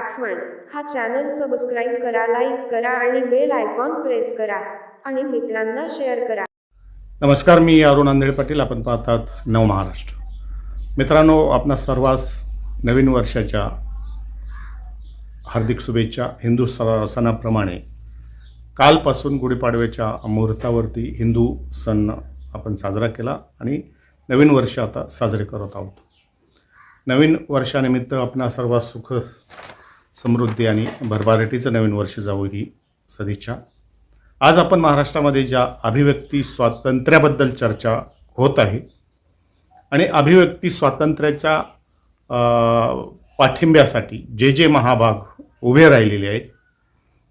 आठवण हा channel subscribe करा लाईक करा आणि बेल आयकॉन प्रेस करा आणि मित्रांना शेअर करा. नमस्कार मी अरुण आंधळे पाटील. आपण पाहतात नव महाराष्ट्र. मित्रांनो आपणा सर्वांस नवीन वर्षाच्या हार्दिक शुभेच्छा. हिंदू सणाप्रमाणे कालपासून गुढीपाडव्याच्या मुहूर्तावरती हिंदू सण आपण साजरा केला आणि नवीन वर्ष आता साजरे करत आहोत. नवीन वर्षानिमित्त आपणा सर्वात सुख समृद्धी आणि भरभराटीचं नवीन वर्ष जावं ही सदिच्छा. आज आपण महाराष्ट्रामध्ये ज्या अभिव्यक्ती स्वातंत्र्याबद्दल चर्चा होत आहे आणि अभिव्यक्ती स्वातंत्र्याच्या पाठिंब्यासाठी जे जे महाभाग उभे राहिलेले आहेत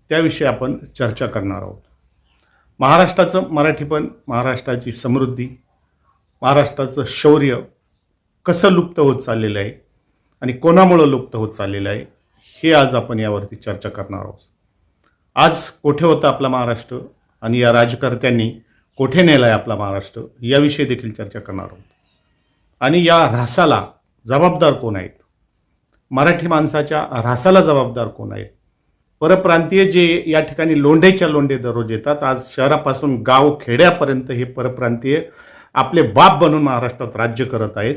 त्याविषयी आपण चर्चा करणार आहोत. महाराष्ट्राचं मराठीपण महाराष्ट्राची समृद्धी महाराष्ट्राचं शौर्य कसं लुप्त होत चाललेलं आहे आणि कोणामुळं लुप्त होत चाललेलं आहे हे आज आपण यावरती चर्चा करणार आहोत. आज कोठे होता आपला महाराष्ट्र आणि या राजकर्त्यांनी कोठे नेला आहे आपला महाराष्ट्र याविषयी देखील चर्चा करणार आहोत. आणि या ऱ्हासाला जबाबदार कोण आहेत? मराठी माणसाच्या ऱ्हासाला जबाबदार कोण आहेत? परप्रांतीय जे या ठिकाणी लोंढेच्या लोंढे दररोज येतात आज शहरापासून गाव खेड्यापर्यंत हे परप्रांतीय आपले बाप बनून महाराष्ट्रात राज्य करत आहेत.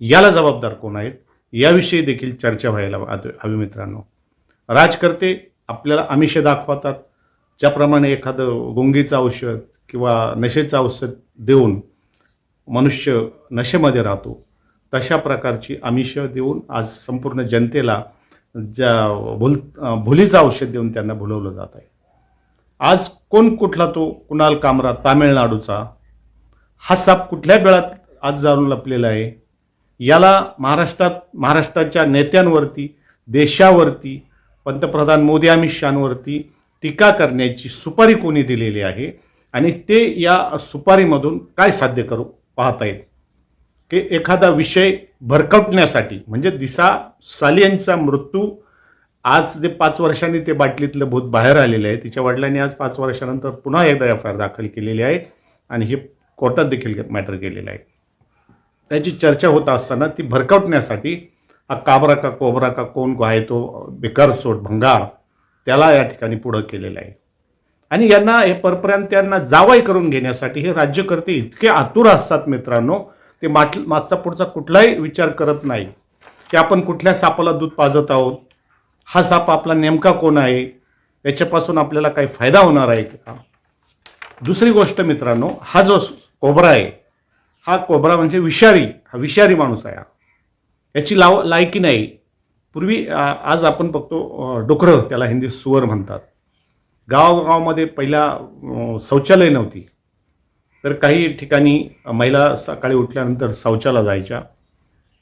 याला जबाबदार कोण आहेत? याविषयी देखील चर्चा व्हायला हवी मित्रांनो. राजकर्ते आपल्याला आमिष दाखवतात ज्याप्रमाणे एखादं गुंगीचं औषध किंवा नशेचं औषध देऊन मनुष्य नशेमध्ये राहतो तशा प्रकारची आमिष देऊन आज संपूर्ण जनतेला ज्या भुल भुलीचं औषध देऊन त्यांना भुलवलं जात आहे. आज कोण कुठला तो कुणाल कामरा तामिळनाडूचा हा साप कुठल्या वेळात आज जाऊन लपलेला आहे? याला महाराष्ट्रात महाराष्ट्राच्या नेत्यांवरती देशावरती पंतप्रधान मोदी अमित शहांवरती टीका करण्याची सुपारी कोणी दिलेली आहे? आणि ते या सुपारीमधून काय साध्य करू पाहता येईल? की एखादा विषय भरकटण्यासाठी म्हणजे दिसा सालियनचा मृत्यू आज जे पाच वर्षांनी ते बाटलीतलं भूत बाहेर आलेलं आहे तिच्या वडिलांनी आज पाच वर्षानंतर पुन्हा एकदा एफ आय आर दाखल केलेली आहे आणि हे कोर्टात देखील मॅटर केलेलं आहे. त्याची चर्चा होत असताना ती भरकवण्यासाठी हा काबरा का कोबरा का कोण आहे तो बेकार सोट भंगार त्याला या ठिकाणी पुढं केलेलं आहे. आणि यांना हे परप्रांत्यांना जावाई करून घेण्यासाठी हे राज्यकर्ते इतके आतुर असतात मित्रांनो ते माट मागचा पुढचा कुठलाही विचार करत नाही. की आपण कुठल्या सापाला दूध पाजत आहोत? हा साप आपला नेमका कोण आहे? याच्यापासून आपल्याला काही फायदा होणार आहे का? दुसरी गोष्ट मित्रांनो हा जो कोबरा आहे हा कोबरा म्हणजे विषारी हा विषारी माणूस आहे हा. याची लाव लायकी नाही. पूर्वी आज आपण बघतो डुकरं त्याला हिंदी सुवर म्हणतात. गावागावामध्ये पहिला शौचालय नव्हती. तर काही ठिकाणी महिला सकाळी उठल्यानंतर शौचाला जायच्या.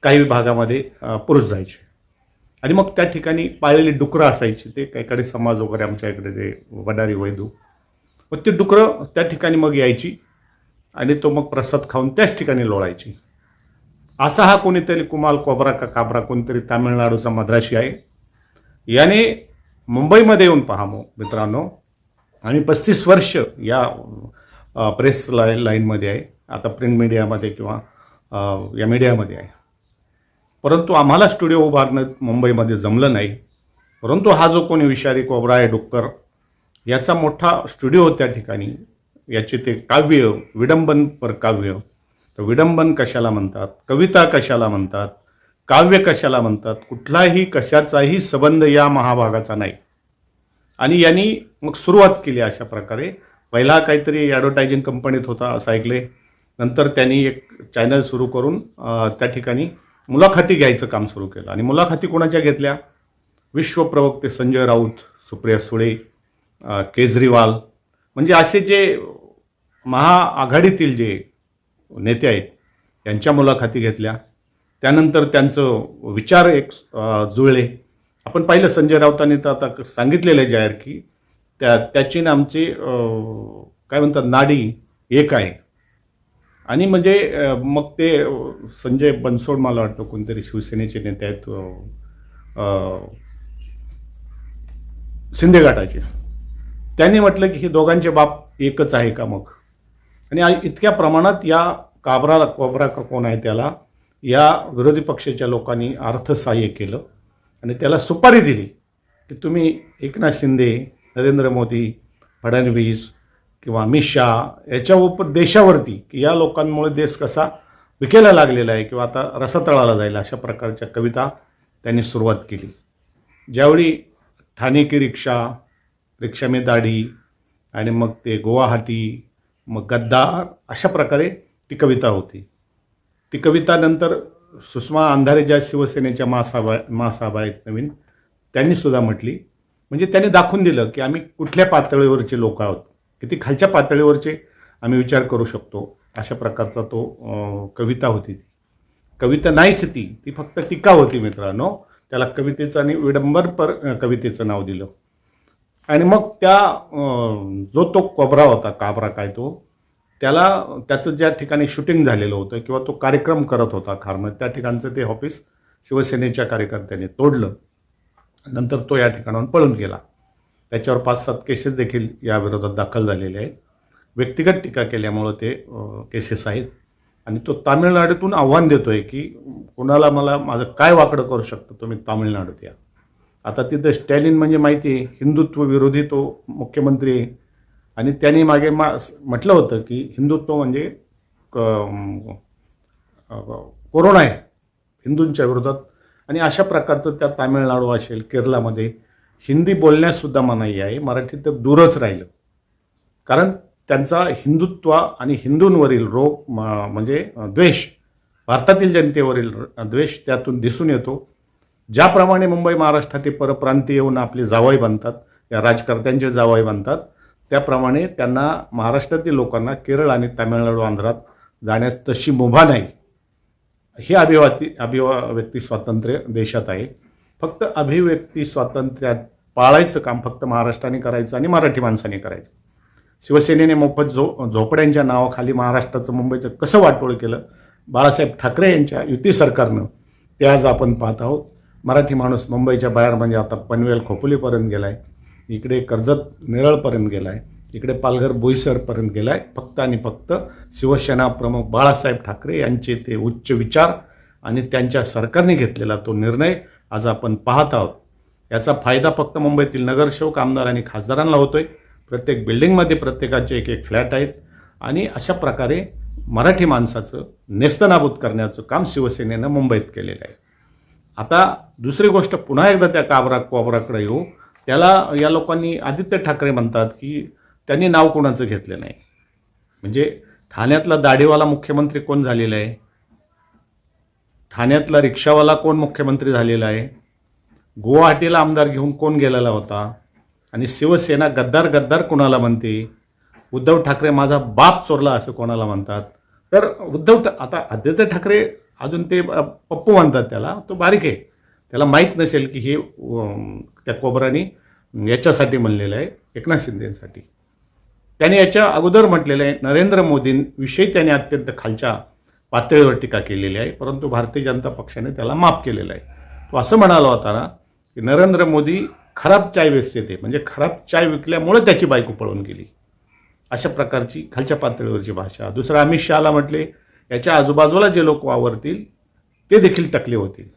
काही भागामध्ये पुरुष जायचे. आणि मग त्या ठिकाणी पाळलेली डुकरं असायची. ते काही काही समाज वगैरे आमच्या इकडे ते वडारी वैदू. मग ते डुकरं त्या ठिकाणी मग यायची. आणि तो मग प्रसाद खाऊन त्याच ठिकाणी लोळायची. असा हा कोणीतरी कुमाल कोबरा का काबरा कोणतरी तामिळनाडूचा मद्राशी आहे. याने मुंबईमध्ये येऊन पाहामो मित्रांनो. आणि पस्तीस वर्ष या प्रेस लाईन लाईनमध्ये आहे. आता प्रिंट मीडियामध्ये किंवा या मीडियामध्ये आहे. परंतु आम्हाला स्टुडिओ उभारणं मुंबईमध्ये जमलं नाही. परंतु हा जो कोणी विषारी कोबरा आहे डुक्कर याचा मोठा स्टुडिओ त्या ठिकाणी याचे ते काव्य विडंबनपर काव्य. तर विडंबन कशाला म्हणतात? कविता कशाला म्हणतात? काव्य कशाला म्हणतात? कुठलाही कशाचाही संबंध या महाभागाचा नाही. आणि यांनी मग सुरुवात केली अशा प्रकारे. पहिला काहीतरी ॲडव्हर्टायझिंग कंपनीत होता असं ऐकले. नंतर त्यांनी एक चॅनल सुरू करून त्या ठिकाणी मुलाखती घ्यायचं काम सुरू केलं. आणि मुलाखती कोणाच्या घेतल्या? विश्वप्रवक्ते संजय राऊत सुप्रिया सुळे केजरीवाल. म्हणजे असे जे महाआघाडीतील जे नेते आहेत यांच्या मुलाखती घेतल्या. त्यानंतर त्यांचं विचार एक जुळले. आपण पाहिलं संजय राऊतांनी तर आता सांगितलेलं आहे जाहीर की त्या त्याची ना आमची काय म्हणतात नाडी एक आहे. आणि म्हणजे मग ते संजय बनसोड मला वाटतं कोणतरी शिवसेनेचे नेते आहेत शिंदे गटाचे. त्यांनी म्हटलं की हे दोघांचे बाप एकच आहे का मग? आणि इतक्या प्रमाणात या काबरा कोबरा का कोण आहे त्याला या विरोधी पक्षाच्या लोकांनी अर्थसहाय्य केलं आणि त्याला सुपारी दिली की तुम्ही एकनाथ शिंदे नरेंद्र मोदी फडणवीस किंवा अमित शहा याच्या उप देशावरती की या लोकांमुळे देश कसा विकेला लागलेला आहे किंवा आता रसातळाला जाईल अशा प्रकारच्या कविता त्यांनी सुरुवात केली. ज्यावेळी ठाणे की रिक्षा रिक्षा में दाढी आणि मग ते गुवाहाटी मग गद्दार अशा प्रकारे ती कविता होती. ती कविता नंतर सुषमा अंधारे ज्या शिवसेनेच्या महासाभा महासाभा आहेत नवीन त्यांनी सुद्धा म्हटली. म्हणजे त्यांनी दाखवून दिलं की आम्ही कुठल्या पातळीवरचे लोक आहोत किती खालच्या पातळीवरचे आम्ही विचार करू शकतो अशा प्रकारचा तो कविता होती ती. कविता नाहीच ती ती फक्त टीका होती मित्रांनो. त्याला कवितेचं आणि विडंबरपर पर कवितेचं नाव दिलं. आणि मग त्या जो तो कोबरा होता काबरा काय तो त्याला त्याचं ज्या ठिकाणी शूटिंग झालेलं होतं किंवा तो कार्यक्रम करत होता खारमत त्या ठिकाणचं ते ऑफिस शिवसेनेच्या कार्यकर्त्यांनी तोडलं. नंतर तो या ठिकाणाहून पळून गेला. त्याच्यावर पाच सात केसेस देखील या विरोधात दाखल झालेले आहेत. व्यक्तिगत टीका केल्यामुळं ते केसेस आहेत. आणि तो तामिळनाडूतून आव्हान देतो आहे की कोणाला मला माझं काय वाकडं करू शकतं तुम्ही तामिळनाडूत या. आता तिथं स्टॅलिन म्हणजे माहिती आहे हिंदुत्व विरोधी तो मुख्यमंत्री आणि त्यांनी मागे मा म्हटलं होतं की हिंदुत्व म्हणजे क- कोरोना आहे हिंदूंच्या विरोधात. आणि अशा प्रकारचं त्या तामिळनाडू असेल केरळामध्ये हिंदी बोलण्याससुद्धा मनाई आहे. मराठी तर दूरच राहिलं. कारण त्यांचा हिंदुत्व आणि हिंदूंवरील रोग म- म्हणजे द्वेष भारतातील जनतेवरील द्वेष त्यातून दिसून येतो. ज्याप्रमाणे मुंबई महाराष्ट्रात ते परप्रांतीय येऊन आपले जावई बनतात या राजकर्त्यांचे जावई बनतात त्याप्रमाणे त्यांना महाराष्ट्रातील लोकांना केरळ आणि तामिळनाडू आंध्रात जाण्यास तशी मुभा नाही. हे अभिवाती अभिव्यक्ती स्वातंत्र्य देशात आहे. फक्त अभिव्यक्ती स्वातंत्र्यात पाळायचं काम फक्त महाराष्ट्राने करायचं आणि मराठी माणसाने करायचं. शिवसेनेने मोफत झो झोपड्यांच्या नावाखाली महाराष्ट्राचं मुंबईचं कसं वाटोळ केलं? बाळासाहेब ठाकरे यांच्या युती सरकारनं ते आज आपण पाहत आहोत. मराठी माणूस मुंबईच्या बाहेर म्हणजे आता पनवेल खोपोलीपर्यंत गेला आहे इकडे कर्जत नेरळपर्यंत गेला आहे इकडे पालघर बोईसरपर्यंत गेला आहे फक्त आणि फक्त शिवसेना प्रमुख बाळासाहेब ठाकरे यांचे ते उच्च विचार आणि त्यांच्या सरकारने घेतलेला तो निर्णय आज आपण पाहत आहोत. याचा फायदा फक्त मुंबईतील नगरसेवक आमदार आणि खासदारांना होतोय. प्रत्येक बिल्डिंगमध्ये प्रत्येकाचे एक एक फ्लॅट आहेत आणि अशा प्रकारे मराठी माणसाचं नेस्तनाबूत करण्याचं काम शिवसेनेनं मुंबईत केलेलं आहे. आता दुसरी गोष्ट पुन्हा एकदा त्या काबरा कोबराकडे येऊ. त्याला या लोकांनी आदित्य ठाकरे म्हणतात की त्यांनी नाव कोणाचं घेतलं नाही. म्हणजे ठाण्यातला दाढीवाला मुख्यमंत्री कोण झालेला आहे? ठाण्यातला रिक्षावाला कोण मुख्यमंत्री झालेला आहे? गुवाहाटीला आमदार घेऊन कोण गेलेला होता? आणि शिवसेना गद्दार गद्दार कोणाला म्हणते? उद्धव ठाकरे माझा बाप चोरला असं कोणाला म्हणतात? तर उद्धव ठा आता आदित्य ठाकरे अजून ते पप्पू म्हणतात त्याला तो बारीक आहे. त्याला माहीत नसेल की हे त्या कोबराने याच्यासाठी म्हणलेलं आहे एकनाथ शिंदेसाठी. त्याने याच्या अगोदर म्हटलेलं आहे नरेंद्र मोदींविषयी त्याने अत्यंत खालच्या पातळीवर टीका केलेली आहे परंतु भारतीय जनता पक्षाने त्याला माफ केलेलं आहे. तो असं म्हणाला होता ना की नरेंद्र मोदी खराब चाय वेचते ते म्हणजे खराब चाय विकल्यामुळे त्याची बायको पळून गेली. अशा प्रकारची खालच्या पातळीवरची भाषा. दुसरं अमित शहाला म्हटले याच्या आजूबाजूला जे लोक वावरतील ते देखील टकले होतील.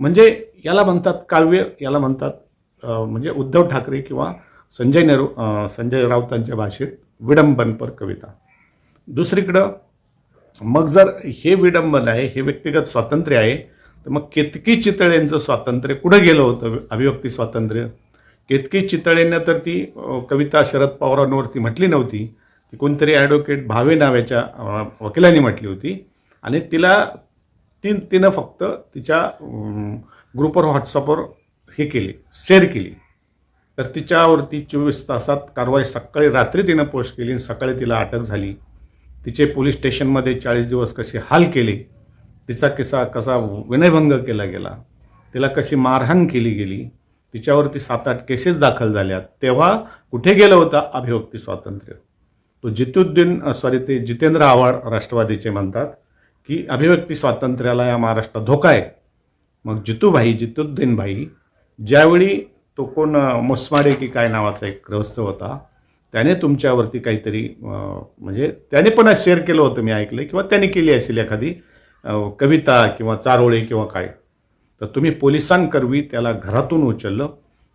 म्हणजे याला म्हणतात काव्य याला म्हणतात म्हणजे उद्धव ठाकरे किंवा संजय नेहरू संजय राऊतांच्या भाषेत विडंबनपर कविता. दुसरीकडं मग जर हे विडंबन आहे हे व्यक्तिगत स्वातंत्र्य आहे तर मग केतकी चितळेंचं स्वातंत्र्य कुठं गेलं होतं? अभिव्यक्ती स्वातंत्र्य? केतकी चितळेंना तर ती कविता शरद पवारांवरती म्हटली नव्हती. ती कोणतरी ॲडव्होकेट भावे नावाच्या वकिलांनी म्हटली होती. आणि तिला ती तिनं फक्त तिच्या ग्रुपवर व्हॉट्सअपवर हे केली शेअर केली. तर तिच्यावरती चोवीस तासात कारवाई सकाळी रात्री तिनं पोस्ट केली आणि सकाळी तिला अटक झाली. तिचे पोलीस स्टेशनमध्ये चाळीस दिवस कसे हाल केले तिचा किसा कसा विनयभंग केला गेला तिला कशी मारहाण केली गेली तिच्यावरती सात आठ केसेस दाखल झाल्या तेव्हा कुठे गेलं होतं अभिव्यक्ती स्वातंत्र्य? तो जितुद्दीन सॉरी ते जितेंद्र आव्हाड राष्ट्रवादीचे म्हणतात की अभिव्यक्ती स्वातंत्र्याला या महाराष्ट्रात धोका आहे. मग जितूभाई जितुद्दीन भाई ज्यावेळी तो कोण मोसमाडे की काय नावाचा एक ग्रहस्थ होता त्याने तुमच्यावरती काहीतरी म्हणजे त्याने पण शेअर केलं होतं मी ऐकलं किंवा त्याने केली असेल एखादी कविता किंवा चारोळे किंवा काय. तर तुम्ही पोलिसांकरवी त्याला घरातून उचललं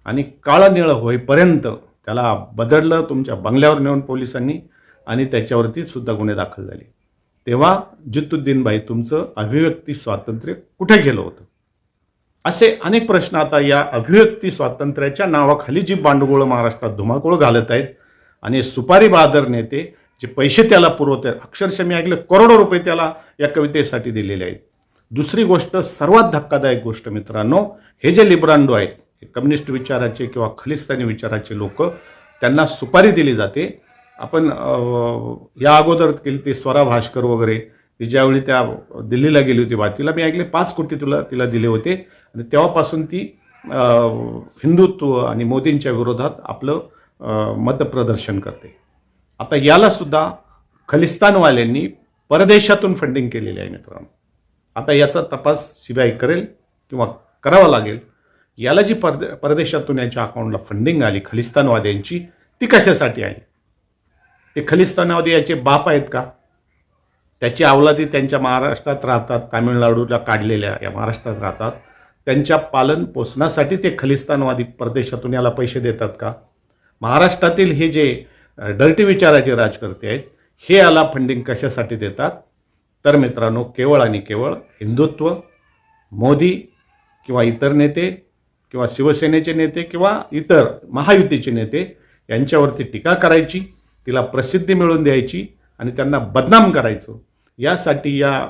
आणि काळं निळं होईपर्यंत त्याला बदललं तुमच्या बंगल्यावर नेऊन पोलिसांनी आणि त्याच्यावरती सुद्धा गुन्हे दाखल झाले. तेव्हा जितुद्दीन भाई तुमचं अभिव्यक्ती स्वातंत्र्य कुठे गेलं होतं? असे अनेक प्रश्न आता या अभिव्यक्ती स्वातंत्र्याच्या नावाखाली जी बांडगोळं महाराष्ट्रात धुमाकूळ घालत आहेत आणि सुपारी बहादर नेते जे पैसे त्याला पुरवत आहेत अक्षरशः मी ऐकलं करोडो रुपये त्याला या कवितेसाठी दिलेले आहेत. दुसरी गोष्ट सर्वात धक्कादायक गोष्ट मित्रांनो हे जे लिब्रांडो आहेत हे कम्युनिस्ट विचाराचे किंवा खलिस्तानी विचाराचे लोक त्यांना सुपारी दिली जाते. आपण या अगोदर केली ते स्वरा भास्कर वगैरे ती ज्यावेळी त्या दिल्लीला गेली होती बा तिला मी ऐकले पाच कोटी तुला तिला दिले होते. आणि तेव्हापासून ती हिंदुत्व आणि मोदींच्या विरोधात आपलं मतप्रदर्शन करते. आता याला सुद्धा खलिस्तानवाल्यांनी परदेशातून फंडिंग केलेली आहे मित्रांनो. आता याचा तपास सीबीआय करेल किंवा करावा लागेल. याला जी परदे परदेशातून यांच्या अकाउंटला फंडिंग आली खलिस्तानवाद्यांची ती कशासाठी आली? ते खलिस्तानामध्ये याचे बाप आहेत का? त्याची अवलादी त्यांच्या महाराष्ट्रात राहतात तामिळनाडूला काढलेल्या या महाराष्ट्रात राहतात. त्यांच्या पालन पोषणासाठी ते खलिस्तानवादी परदेशातून याला पैसे देतात का? महाराष्ट्रातील हे जे डर्टी विचाराचे राजकर्ते आहेत हे याला फंडिंग कशासाठी देतात? तर मित्रांनो केवळ आणि केवळ हिंदुत्व मोदी किंवा इतर नेते किंवा शिवसेनेचे नेते किंवा इतर महायुतीचे नेते यांच्यावरती टीका करायची. तिला प्रसिद्धी मिळवून द्यायची आणि त्यांना बदनाम करायचं. यासाठी या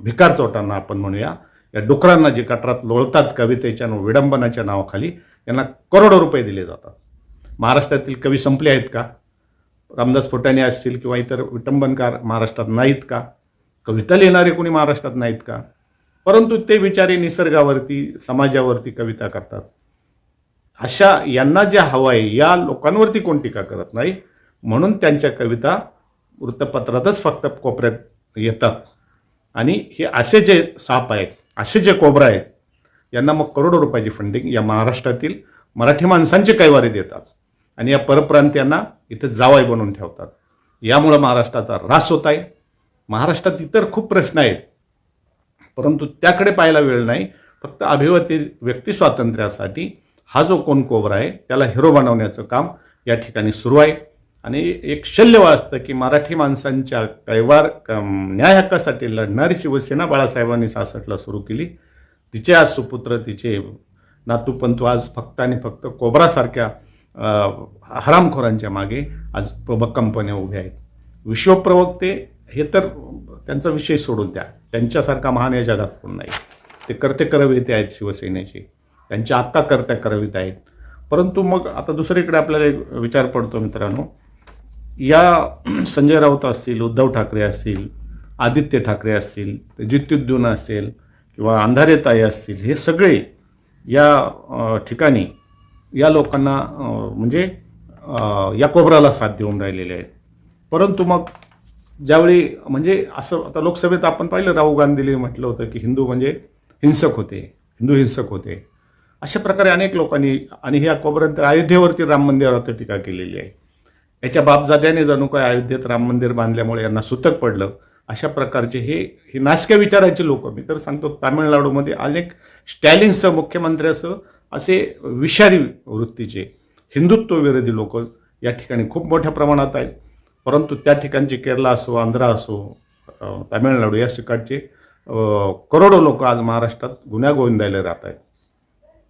भिकारचोटांना आपण म्हणूया. या डुकरांना जे कटरात लोळतात कवितेच्या आणि विडंबनाच्या नावाखाली यांना करोडो रुपये दिले जातात. महाराष्ट्रातील कवी संपले आहेत का? रामदास फुटाणे असतील किंवा इतर विटंबनकार महाराष्ट्रात नाहीत का? कविता लिहिणारे कोणी महाराष्ट्रात नाहीत का? परंतु ते विचारे निसर्गावरती समाजावरती कविता करतात. अशा यांना जे हवं आहे या लोकांवरती कोण टीका करत नाही? म्हणून त्यांच्या कविता वृत्तपत्रातच फक्त कोपऱ्यात येतात. आणि हे असे जे साप आहेत असे जे कोबरा आहेत यांना मग करोडो रुपयाची फंडिंग या महाराष्ट्रातील मराठी माणसांचे कैवारी देतात आणि या परप्रांतीयांना इथं जावाई बनवून ठेवतात. यामुळं महाराष्ट्राचा ऱ्हास होत आहे. महाराष्ट्रात इतर खूप प्रश्न आहेत. परंतु त्याकडे पाहायला वेळ नाही. फक्त अभिव्यक्ती व्यक्ती स्वातंत्र्यासाठी हा जो कोण कोबरा आहे त्याला हिरो बनवण्याचं काम या ठिकाणी सुरू आहे. आणि एक शल्य वाटतं की मराठी माणसांच्या कैवार न्याय हक्कासाठी लढणारी शिवसेना बाळासाहेबांनी सासटला सुरू केली. तिचे आज सुपुत्र तिचे नातूपंतू आज फक्त आणि फक्त कोबरासारख्या हरामखोरांच्या मागे आज प्रबक कंपन्या उभ्या आहेत. विश्वप्रवक्ते हे तर त्यांचा विषय सोडून द्या. त्यांच्यासारखा महान या जगात कोण नाही. ते करते करविते आहेत शिवसेनेचे. त्यांच्या आत्ता करत्या करवित आहेत. परंतु मग आता दुसरीकडे आपल्याला एक विचार पडतो मित्रांनो. या संजय राऊत असतील उद्धव ठाकरे असतील आदित्य ठाकरे असतील जित्युद्दून असेल किंवा अंधारेताई असतील हे सगळे या ठिकाणी या लोकांना म्हणजे या कोबराला साथ देऊन राहिलेले आहेत. परंतु मग ज्यावेळी म्हणजे असं आता लोकसभेत आपण पाहिलं राहुल गांधीने म्हटलं होतं की हिंदू म्हणजे हिंसक होते हिंदू हिंसक होते. अशा प्रकारे अनेक लोकांनी आणि ह्या कोबऱ्यात अयोध्येवरती राम मंदिरावरती टीका केलेली आहे. याच्या बापजाद्याने जणू काय अयोध्येत राम मंदिर बांधल्यामुळे यांना सुतक पडलं अशा प्रकारचे हे हे नासक्या विचारायचे लोक. मी तर सांगतो तामिळनाडूमध्ये अनेक स्टॅलिनचं मुख्यमंत्र्यासह असे विषारी वृत्तीचे हिंदुत्वविरोधी लोक या ठिकाणी खूप मोठ्या प्रमाणात आहेत. परंतु त्या ठिकाणचे केरला असो आंध्रा असो तामिळनाडू या सकाळचे करोडो लोक आज महाराष्ट्रात गुन्ह्या गोविंदायला राहत आहेत.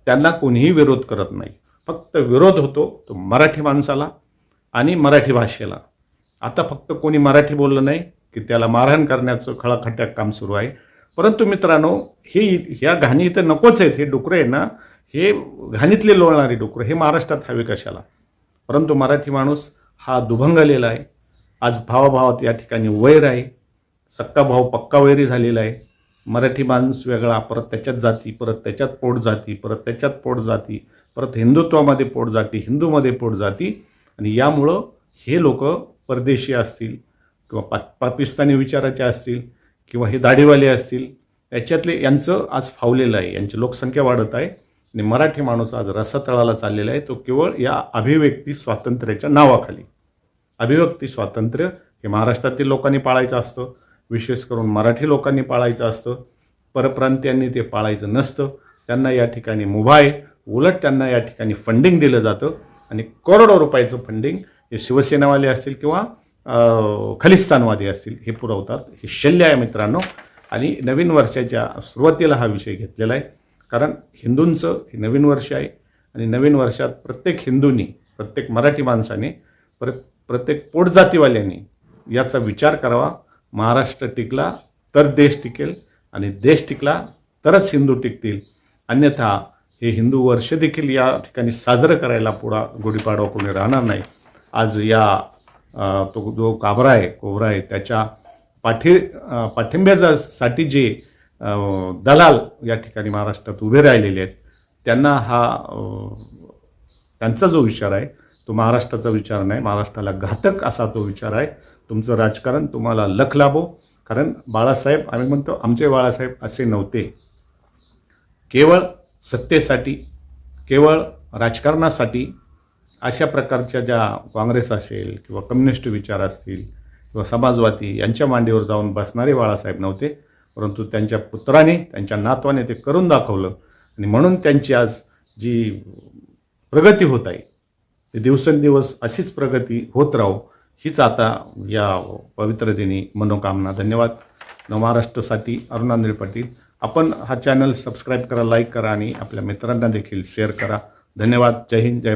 त्यांना कोणीही विरोध करत नाही. फक्त विरोध होतो तो मराठी माणसाला आणि मराठी भाषेला. आता फक्त कोणी मराठी बोललं नाही की त्याला मारहाण करण्याचं खळाखट्याक काम सुरू आहे. परंतु मित्रांनो हे ह्या घाणी इथं नकोच आहेत. हे डुकरं आहे ना हे घाणीतले लोळणारे डुकरं हे महाराष्ट्रात हवे कशाला? परंतु मराठी माणूस हा दुभंगलेला आहे. आज भावाभावात या ठिकाणी वैर आहे. सक्का भाव पक्का वैरी झालेला आहे. मराठी माणूस वेगळा परत त्याच्यात जाती परत त्याच्यात पोट जाती परत त्याच्यात पोट जाती परत हिंदुत्वामध्ये पोट जाती हिंदूमध्ये पोट जाती. आणि यामुळं हे लोक परदेशी असतील किंवा पा पाकिस्तानी विचाराचे असतील किंवा हे दाढीवाले असतील याच्यातले यांचं आज फावलेलं आहे. यांची लोकसंख्या वाढत आहे आणि मराठी माणूस आज रसातळाला चाललेला आहे. तो केवळ या अभिव्यक्ती स्वातंत्र्याच्या नावाखाली. अभिव्यक्ती स्वातंत्र्य हे महाराष्ट्रातील लोकांनी पाळायचं असतं. विशेष करून मराठी लोकांनी पाळायचं असतं. परप्रांतीयांनी ते पाळायचं नसतं. त्यांना या ठिकाणी मुभा आहे. उलट त्यांना या ठिकाणी फंडिंग दिलं जातं. आणि करोडो रुपयाचं फंडिंग हे शिवसेनावाले असतील किंवा खलिस्तानवादी असतील हे पुरवतात. हे शल्य आहे मित्रांनो. आणि नवीन वर्षाच्या सुरुवातीला हा विषय घेतलेला आहे. कारण हिंदूंचं हे नवीन वर्ष आहे. आणि नवीन वर्षात प्रत्येक हिंदूंनी प्रत्येक मराठी माणसाने प्र प्रत्येक पोटजातीवाल्यांनी याचा विचार करावा. महाराष्ट्र टिकला तर देश टिकेल. आणि देश टिकला तरच हिंदू टिकतील. अन्यथा हे हिंदू वर्ष देखील या ठिकाणी साजरं करायला पुढा गुढीपाडवा कोणी राहणार नाही. आज या तो जो काबरा आहे कोबरा आहे त्याच्या पाठी पाठिंब्यासाठी जे दलाल या ठिकाणी महाराष्ट्रात उभे राहिलेले आहेत त्यांना हा त्यांचा जो विचार आहे तो महाराष्ट्राचा विचार नाही महाराष्ट्राला घातक असा तो विचार आहे. तुमचं राजकारण तुम्हाला लख लाभो कारण बाळासाहेब आम्ही म्हणतो आमचे बाळासाहेब असे नव्हते. केवळ सत्तेसाठी केवळ राजकारणासाठी अशा प्रकारच्या ज्या काँग्रेस असेल किंवा कम्युनिस्ट विचार असतील किंवा समाजवादी यांच्या मांडीवर जाऊन बसणारे बाळासाहेब नव्हते परंतु त्यांच्या पुत्राने त्यांच्या नातवाने ते करून दाखवलं. आणि म्हणून त्यांची आज जी प्रगती होत आहे ते दिवसेंदिवस अशीच प्रगती होत राहो हीच आता या पवित्र दिनी मनोकामना. धन्यवाद. नवमहाराष्ट्रासाठी अरुणांद्रे पाटील. आपण हा चॅनल सबस्क्राईब करा लाईक करा आणि आपल्या मित्रांना देखील शेअर करा. धन्यवाद. जय हिंद जय